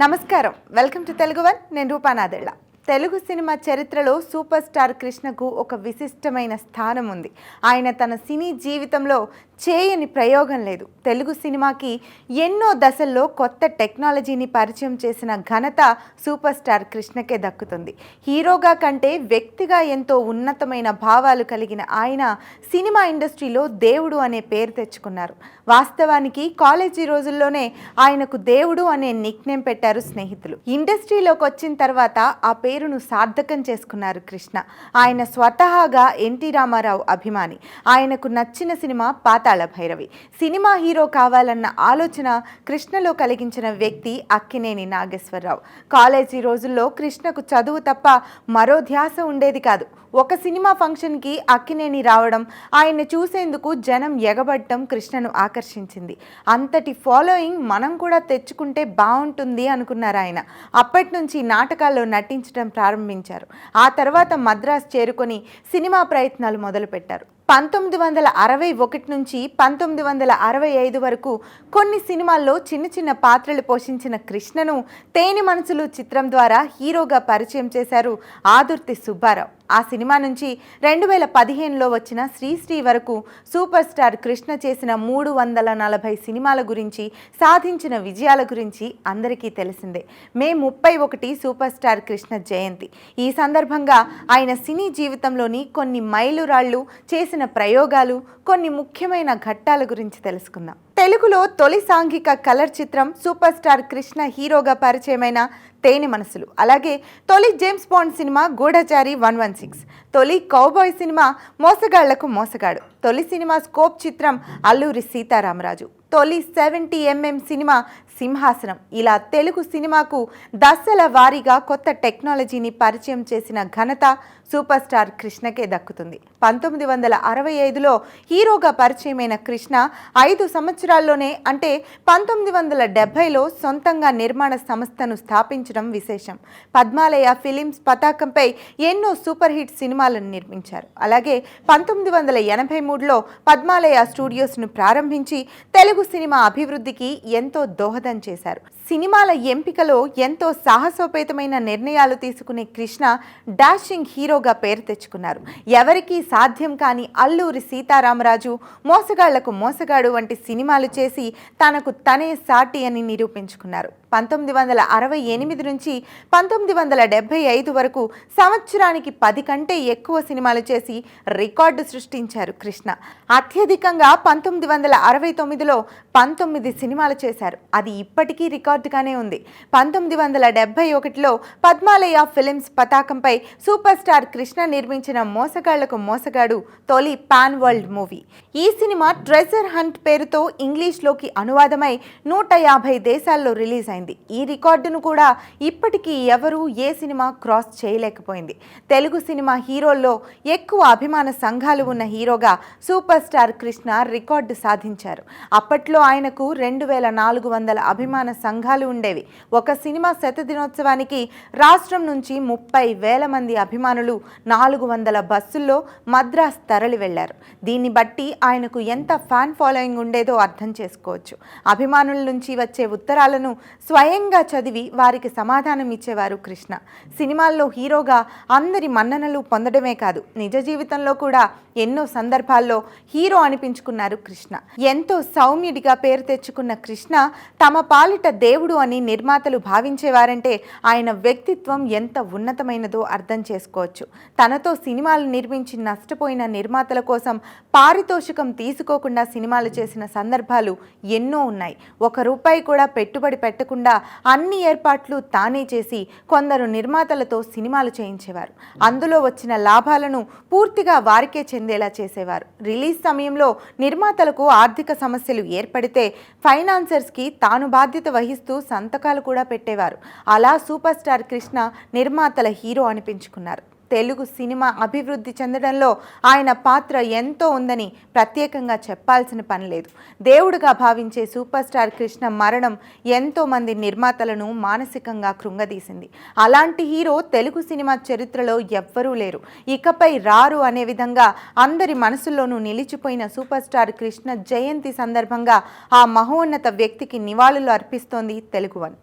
నమస్కారం. Welcome to Telugu one. నేను Rupa Nadella Telugu cinema చరిత్రలో సూపర్ స్టార్ కృష్ణకు ఒక విశిష్టమైన స్థానం ఉంది ఆయన తన సినీ జీవితంలో చేయని ప్రయోగం లేదు. తెలుగు సినిమాకి ఎన్నో దశల్లో కొత్త టెక్నాలజీని పరిచయం చేసిన ఘనత సూపర్ స్టార్ కృష్ణకే దక్కుతుంది. హీరోగా కంటే వ్యక్తిగా ఎంతో ఉన్నతమైన భావాలు కలిగిన ఆయన సినిమా ఇండస్ట్రీలో దేవుడు అనే పేరు తెచ్చుకున్నారు. వాస్తవానికి కాలేజీ రోజుల్లోనే ఆయనకు దేవుడు అనే నిక్నేమ్ పెట్టారు స్నేహితులు. ఇండస్ట్రీలోకి వచ్చిన తర్వాత ఆ పేరును సార్థకం చేసుకున్నారు కృష్ణ. ఆయన స్వతహాగా ఎన్టీ రామారావు అభిమాని. ఆయనకు నచ్చిన సినిమా పాత భైరవి. సినిమా హీరో కావాలన్న ఆలోచన కృష్ణలో కలిగించిన వ్యక్తి అక్కినేని నాగేశ్వరరావు. కాలేజీ రోజుల్లో కృష్ణకు చదువు తప్ప మరో ధ్యాస ఉండేది కాదు. ఒక సినిమా ఫంక్షన్కి అక్కినేని రావడం ఆయన్ని చూసేందుకు జనం ఎగబడటం కృష్ణను ఆకర్షించింది. అంతటి ఫాలోయింగ్ మనం కూడా తెచ్చుకుంటే బాగుంటుంది అనుకున్నారు ఆయన. అప్పటి నుంచి నాటకాల్లో నటించడం ప్రారంభించారు. ఆ తర్వాత మద్రాస్ చేరుకొని సినిమా ప్రయత్నాలు మొదలుపెట్టారు. పంతొమ్మిది వందల అరవై ఒకటి నుంచి పంతొమ్మిది వందల అరవై ఐదు వరకు కొన్ని సినిమాల్లో చిన్న చిన్న పాత్రలు పోషించిన కృష్ణను తేనె మనసులు చిత్రం ద్వారా హీరోగా పరిచయం చేశారు ఆదుర్తి సుబ్బారావు. ఆ సినిమా నుంచి రెండు వేల పదిహేనులో వచ్చిన శ్రీశ్రీ వరకు సూపర్ స్టార్ కృష్ణ చేసిన మూడు వందల నలభై సినిమాల గురించి సాధించిన విజయాల గురించి అందరికీ తెలిసిందే. మే ముప్పై ఒకటి సూపర్ స్టార్ కృష్ణ జయంతి. ఈ సందర్భంగా ఆయన సినీ జీవితంలోని కొన్ని మైలురాళ్ళు చేసిన ప్రయోగాలు కొన్ని ముఖ్యమైన ఘట్టాల గురించి తెలుసుకుందాం. తెలుగులో తొలి సాంఘిక కలర్ చిత్రం సూపర్ స్టార్ కృష్ణ హీరోగా పరిచయమైన తేనె మనసులు. అలాగే తొలి జేమ్స్ బాండ్ సినిమా గూఢచారి వన్ వన్ సిక్స్. తొలి కౌబాయ్ సినిమా మోసగాళ్ళకు మోసగాడు. తొలి సినిమా స్కోప్ చిత్రం అల్లూరి సీతారామరాజు. తొలి సెవెంటీ ఎంఎం సినిమా సింహాసనం. ఇలా తెలుగు సినిమాకు దశల వారీగా కొత్త టెక్నాలజీని పరిచయం చేసిన ఘనత సూపర్ స్టార్ కృష్ణకే దక్కుతుంది. పంతొమ్మిది వందల అరవై ఐదులో హీరోగా పరిచయమైన కృష్ణ ఐదు సంవత్సరాల్లోనే అంటే పంతొమ్మిది వందల డెబ్బైలో సొంతంగా నిర్మాణ సంస్థను స్థాపించడం విశేషం. పద్మాలయ ఫిలిమ్స్ పతాకంపై ఎన్నో సూపర్ హిట్ సినిమాలను నిర్మించారు. అలాగే పంతొమ్మిది వందల ఎనభై మూడులో పద్మాలయ స్టూడియోస్ను ప్రారంభించి తెలుగు సినిమా అభివృద్ధికి ఎంతో దోహదం చేశారు. సినిమాల ఎంపికలో ఎంతో సాహసోపేతమైన నిర్ణయాలు తీసుకునే కృష్ణ డాషింగ్ హీరోగా పేరు తెచ్చుకున్నారు. ఎవరికీ సాధ్యం కాని అల్లూరి సీతారామరాజు మోసగాళ్ళకు మోసగాడు వంటి సినిమాలు చేసి తనకు తనే సాటి అని నిరూపించుకున్నారు. పంతొమ్మిది వందల అరవై ఎనిమిది నుంచి పంతొమ్మిది వందల డెబ్బై ఐదు వరకు సంవత్సరానికి పది కంటే ఎక్కువ సినిమాలు చేసి రికార్డు సృష్టించారు కృష్ణ. అత్యధికంగా పంతొమ్మిది వందల అరవై తొమ్మిదిలో పంతొమ్మిది సినిమాలు చేశారు. అది ఇప్పటికీ రికార్డుగానే ఉంది. పంతొమ్మిది వందల డెబ్బై ఒకటిలో పద్మాలయ ఫిలిమ్స్ పతాకంపై సూపర్ స్టార్ కృష్ణ నిర్మించిన మోసగాళ్ళకు మోసగాడు తొలి పాన్ వరల్డ్ మూవీ. ఈ సినిమా ట్రెజర్ హంట్ పేరుతో ఇంగ్లీష్లోకి అనువాదమై నూట యాభై దేశాల్లో రిలీజ్ అయింది. ఈ రికార్డును కూడా ఇప్పటికీ ఎవరూ ఏ సినిమా క్రాస్ చేయలేకపోయింది. తెలుగు సినిమా హీరోల్లో ఎక్కువ అభిమాన సంఘాలు ఉన్న హీరోగా సూపర్ స్టార్ కృష్ణ రికార్డు సాధించారు. అప్పట్లో ఆయనకు రెండు వేల నాలుగు వందల అభిమాన సంఘాలు ఉండేవి. ఒక సినిమా శతదినోత్సవానికి రాష్ట్రం నుంచి ముప్పై వేల మంది అభిమానులు నాలుగు వందల బస్సుల్లో మద్రాస్ తరలి వెళ్ళారు. దీన్ని బట్టి ఆయనకు ఎంత ఫ్యాన్ ఫాలోయింగ్ ఉండేదో అర్థం చేసుకోవచ్చు. అభిమానుల నుంచి వచ్చే ఉత్తరాలను స్వయంగా చదివి వారికి సమాధానం ఇచ్చేవారు కృష్ణ. సినిమాల్లో హీరోగా అందరి మన్ననలు పొందడమే కాదు నిజ జీవితంలో కూడా ఎన్నో సందర్భాల్లో హీరో అనిపించుకున్నారు కృష్ణ. ఎంతో సౌమ్యుడిగా పేరు తెచ్చుకున్న కృష్ణ తమ పాలిట దేవుడు అని నిర్మాతలు భావించేవారంటే ఆయన వ్యక్తిత్వం ఎంత ఉన్నతమైనదో అర్థం చేసుకోవచ్చు. తనతో సినిమాలు నిర్మించి నష్టపోయిన నిర్మాతల కోసం పారితోషికం తీసుకోకుండా సినిమాలు చేసిన సందర్భాలు ఎన్నో ఉన్నాయి. ఒక రూపాయి కూడా పెట్టుబడి పెట్టకుండా అన్ని ఏర్పాట్లు తానే చేసి కొందరు నిర్మాతలతో సినిమాలు చేయించేవారు. అందులో వచ్చిన లాభాలను పూర్తిగా వారికే చెందేలా చేసేవారు. రిలీజ్ సమయంలో నిర్మాతలకు ఆర్థిక సమస్యలు ఏర్పడితే ఫైనాన్సర్స్కి తాను బాధ్యత వహిస్తూ సంతకాలు కూడా పెట్టేవారు. అలా సూపర్ స్టార్ కృష్ణ నిర్మాతల హీరో అనిపించుకున్నారు. తెలుగు సినిమా అభివృద్ధి చెందడంలో ఆయన పాత్ర ఎంతో ఉందని ప్రత్యేకంగా చెప్పాల్సిన పని లేదు. దేవుడిగా భావించే సూపర్ స్టార్ కృష్ణ మరణం ఎంతో మంది నిర్మాతలను మానసికంగా కృంగదీసింది. అలాంటి హీరో తెలుగు సినిమా చరిత్రలో ఎవ్వరూ లేరు. ఇకపై రారు అనే విధంగా అందరి మనసుల్లోనూ నిలిచిపోయిన సూపర్ స్టార్ కృష్ణ జయంతి సందర్భంగా ఆ మహోన్నత వ్యక్తికి నివాళులు అర్పిస్తోంది తెలుగు వన్.